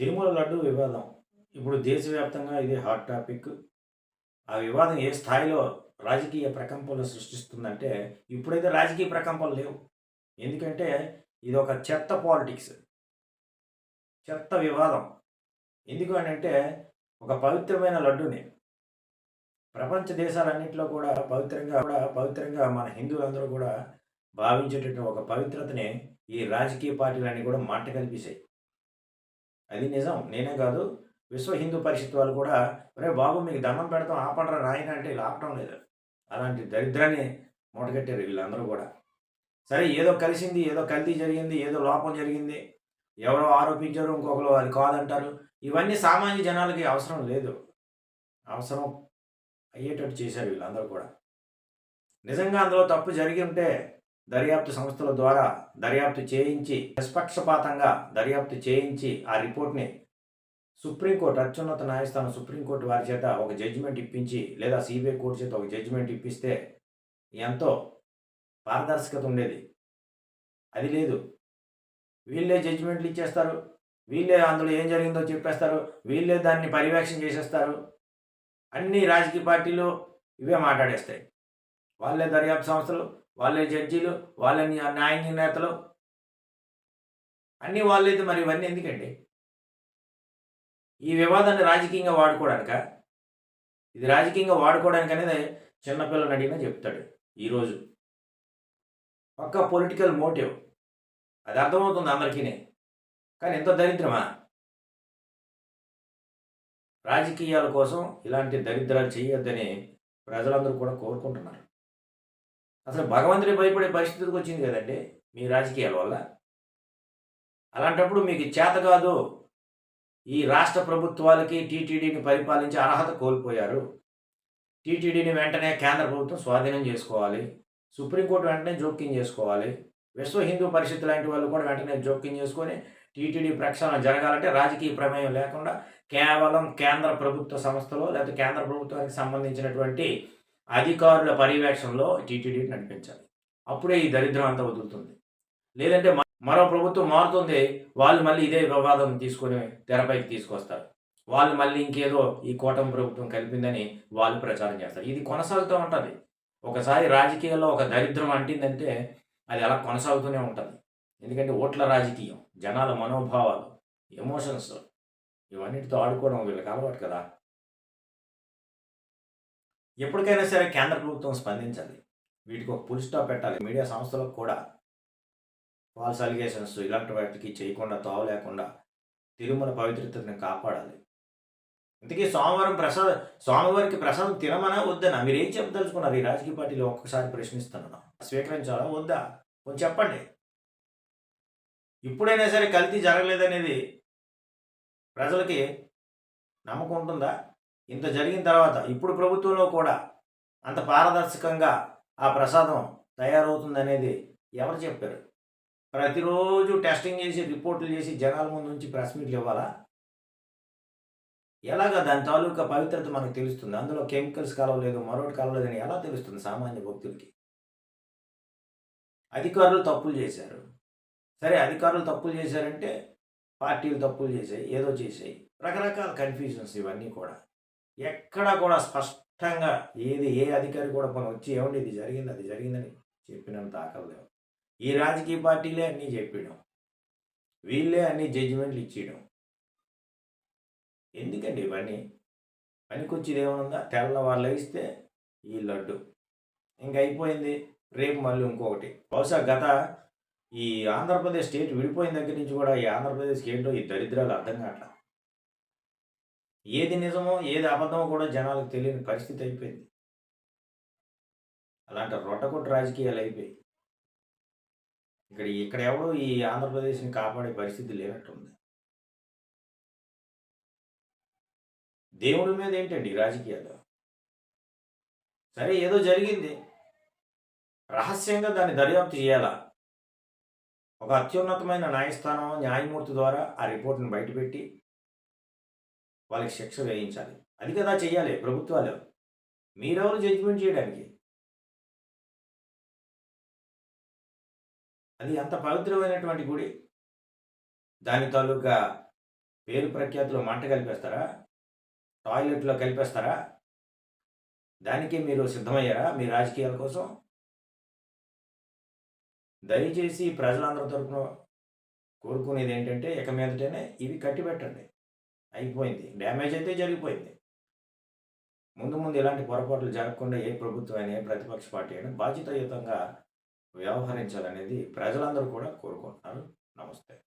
తిరుమల లడ్డు వివాదం. ఇప్పుడు దేశవ్యాప్తంగా ఇది హాట్ టాపిక్. ఆ వివాదం ఏ స్థాయిలో రాజకీయ ప్రకంపనలు సృష్టిస్తుందంటే ఇప్పుడైతే రాజకీయ ప్రకంపనలు లేవు. ఎందుకంటే ఇది ఒక చెత్త పాలిటిక్స్. చెత్త వివాదం. ఎందుకు అని అంటే ఒక పవిత్రమైన లడ్డుని. ప్రపంచ దేశాలన్నింటిలో కూడా పవిత్రంగా కూడా పవిత్రంగా మన హిందువులందరూ కూడా భావించేటటువంటి ఒక పవిత్రతని ఈ రాజకీయ పార్టీలన్నీ కూడా మాట కల్పించాయి అది నిజం. నేనే కాదు విశ్వ హిందూ పరిషత్ వాళ్ళు కూడా రే బాబు మీకు దండం పెడతాం ఆపండ్రా నాయన అంటే లాక్డౌన్ లేదు. అలాంటి దరిద్రాన్ని మూటగట్టారు వీళ్ళందరూ కూడా. సరే ఏదో కలిసింది ఏదో కల్తీ జరిగింది ఏదో లోపం జరిగింది ఎవరో ఆరోపించారు ఇంకొకరు అది కాదంటారు. ఇవన్నీ సామాన్య జనాలకి అవసరం లేదు. అవసరం అయ్యేటట్టు చేశారు వీళ్ళందరూ కూడా. నిజంగా అందులో తప్పు జరిగి ఉంటే దర్యాప్తు సంస్థల ద్వారా దర్యాప్తు చేయించి నిష్పక్షపాతంగా దర్యాప్తు చేయించి ఆ రిపోర్ట్ని సుప్రీంకోర్టు అత్యున్నత న్యాయస్థానం సుప్రీంకోర్టు వారి చేత ఒక జడ్జిమెంట్ ఇప్పించి లేదా సిబిఐ కోర్టు చేత ఒక జడ్జిమెంట్ ఇప్పిస్తే ఎంతో పారదర్శకత ఉండేది. అది లేదు. వీళ్ళే జడ్జిమెంట్లు ఇచ్చేస్తారు. వీళ్ళే అందులో ఏం జరిగిందో చెప్పేస్తారు. వీళ్ళే దాన్ని పర్యవేక్షణ చేసేస్తారు. అన్ని రాజకీయ పార్టీలు ఇవే మాట్లాడేస్తాయి. వాళ్ళే దర్యాప్తు సంస్థలు వాళ్ళే జడ్జీలు వాళ్ళే న్యాయ నిర్ణేతలు. అన్నీ వాళ్ళైతే మరి ఇవన్నీ ఎందుకండి? ఈ వివాదాన్ని రాజకీయంగా వాడుకోవడానిక? ఇది రాజకీయంగా వాడుకోవడానికి అనేది చిన్నపిల్లలు అడిగినా చెప్తాడు ఈరోజు. పక్క పొలిటికల్ మోటివ్. అది అర్థమవుతుంది అందరికీ కానీ ఎంత దరిద్రమా? రాజకీయాల కోసం ఇలాంటి దరిద్రాలు చేయొద్దని ప్రజలందరూ కూడా కోరుకుంటున్నారు. అసలు భగవంతుడి భయపడే పరిస్థితికి వచ్చింది కదండి మీ రాజకీయాల వల్ల? అలాంటప్పుడు మీకు చేత కాదు ఈ రాష్ట్ర ప్రభుత్వాలకి టీటీడీని పరిపాలించే అర్హత కోల్పోయారు. టీటీడీని వెంటనే కేంద్ర ప్రభుత్వం స్వాధీనం చేసుకోవాలి. సుప్రీంకోర్టు వెంటనే జోక్యం చేసుకోవాలి. విశ్వ హిందూ పరిషత్ లాంటి వాళ్ళు కూడా వెంటనే జోక్యం చేసుకొని టీటీడీ ప్రక్షాళన జరగాలంటే రాజకీయ ప్రమేయం లేకుండా కేవలం కేంద్ర ప్రభుత్వ సంస్థలో లేకపోతే కేంద్ర ప్రభుత్వానికి సంబంధించినటువంటి అధికారుల పర్యవేక్షణలో టీటీడీ నడిపించాలి. అప్పుడే ఈ దరిద్రం అంతా వదులుతుంది. లేదంటే మరో ప్రభుత్వం మారుతుంది. వాళ్ళు మళ్ళీ ఇదే వివాదం తీసుకొని తెరపైకి తీసుకొస్తారు. వాళ్ళు మళ్ళీ ఇంకేదో ఈ కూటమి ప్రభుత్వం కలిపిందని వాళ్ళు ప్రచారం చేస్తారు. ఇది కొనసాగుతూ ఉంటుంది. ఒకసారి రాజకీయాల్లో ఒక దరిద్రం అంటిందంటే అది అలా కొనసాగుతూనే ఉంటుంది. ఎందుకంటే ఓట్ల రాజకీయం జనాల మనోభావాలు ఎమోషన్స్ ఇవన్నిటితో ఆడుకోవడం వీళ్ళకి అలవాటు కదా. ఎప్పటికైనా సరే కేంద్ర ప్రభుత్వం స్పందించాలి. వీటికి ఒక పుల్ స్టాప్ పెట్టాలి. మీడియా సంస్థలకు కూడా ఫాల్స్ అలిగేషన్స్ ఇలాంటి వాటికి చేయకుండా తావు లేకుండా తిరుమల పవిత్రతని కాపాడాలి. అందుకే సోమవారం ప్రసాద్ స్వామివారికి ప్రసాదం తినమనా వద్దనా? మీరు ఏం చెప్పదలుచుకున్నారు? ఈ రాజకీయ పార్టీలో ఒక్కసారి ప్రశ్నిస్తున్నాను. స్వీకరించాలా వద్దా? కొంచెం చెప్పండి. ఇప్పుడైనా సరే కల్తీ జరగలేదనేది ప్రజలకి నమ్మకం ఉంటుందా? ఇంత జరిగిన తర్వాత ఇప్పుడు ప్రభుత్వంలో కూడా అంత పారదర్శకంగా ఆ ప్రసాదం తయారవుతుందనేది ఎవరు చెప్పారు? ప్రతిరోజు టెస్టింగ్ చేసి రిపోర్టులు చేసి జనాల ముందు నుంచి ప్రెస్ మీట్లు ఇవ్వాలా? ఎలాగా దాని తాలూకా పవిత్రత మనకు తెలుస్తుంది? అందులో కెమికల్స్ కలవలేదు మరొకటి కలవలేదని ఎలా తెలుస్తుంది సామాన్య భక్తులకి? అధికారులు తప్పులు చేశారు. సరే అధికారులు తప్పులు చేశారంటే పార్టీలు తప్పులు చేశాయి ఏదో చేశాయి. రకరకాల కన్ఫ్యూజన్స్ ఇవన్నీ కూడా. ఎక్కడా కూడా స్పష్టంగా ఏది ఏ అధికారి కూడా మనం వచ్చి ఏమండి ఇది జరిగింది అది జరిగిందని చెప్పినంత ఆకలేవు ఈ రాజకీయ పార్టీలే అన్నీ చెప్పడం వీళ్ళే అన్ని జడ్జిమెంట్లు ఇచ్చేయడం. ఎందుకండి ఇవన్నీ? పనికొచ్చేది ఏమనుందా? తెల్లవాళ్ళు ఇస్తే ఈ లడ్డు. ఇంక అయిపోయింది. రేపు మళ్ళీ ఇంకొకటి. బహుశా గత ఈ ఆంధ్రప్రదేశ్ స్టేట్ విడిపోయిన దగ్గర నుంచి కూడా ఈ ఆంధ్రప్రదేశ్కి ఏంటో ఈ దరిద్రాలు అర్థం కావట్లేదు ఏది నిజమో ఏది అబద్ధమో కూడా జనాలకు తెలియని పరిస్థితి అయిపోయింది. అలాంటి రొట్టకొట్టు రాజకీయాలు అయిపోయి ఇక్కడ ఇక్కడ ఎవడు ఈ ఆంధ్రప్రదేశ్ని కాపాడే పరిస్థితి లేనట్టుంది. దేవుడి మీద ఏంటండి రాజకీయాలు? సరే ఏదో జరిగింది. రహస్యంగా దాన్ని దర్యాప్తు చేయాలా? ఒక అత్యున్నతమైన న్యాయస్థానం న్యాయమూర్తి ద్వారా ఆ రిపోర్ట్ని బయటపెట్టి వాళ్ళకి శిక్ష వేయించాలి. అది కదా చెయ్యాలి ప్రభుత్వాలు. మీరెవరు జడ్జిమెంట్ చేయడానికి? అది అంత పవిత్రమైనటువంటి గుడి. దాని తాలూకా పేరు ప్రఖ్యాతులు మంట కలిపేస్తారా? టాయిలెట్లో కలిపేస్తారా? దానికి మీరు సిద్ధమయ్యారా మీ రాజకీయాల కోసం? దయచేసి ప్రజలందరి తరపున కోరుకునేది ఏంటంటే ఇక మీదటనే ఇవి కట్టిపెట్టండి. అయిపోయింది. డ్యామేజ్ అయితే జరిగిపోయింది. ముందు ముందు ఇలాంటి పొరపాట్లు జరగకుండా ఏ ప్రభుత్వం అయినా ఏ ప్రతిపక్ష పార్టీ అయినా బాధ్యతాయుతంగా వ్యవహరించాలనేది ప్రజలందరూ కూడా కోరుకుంటున్నారు. నమస్తే.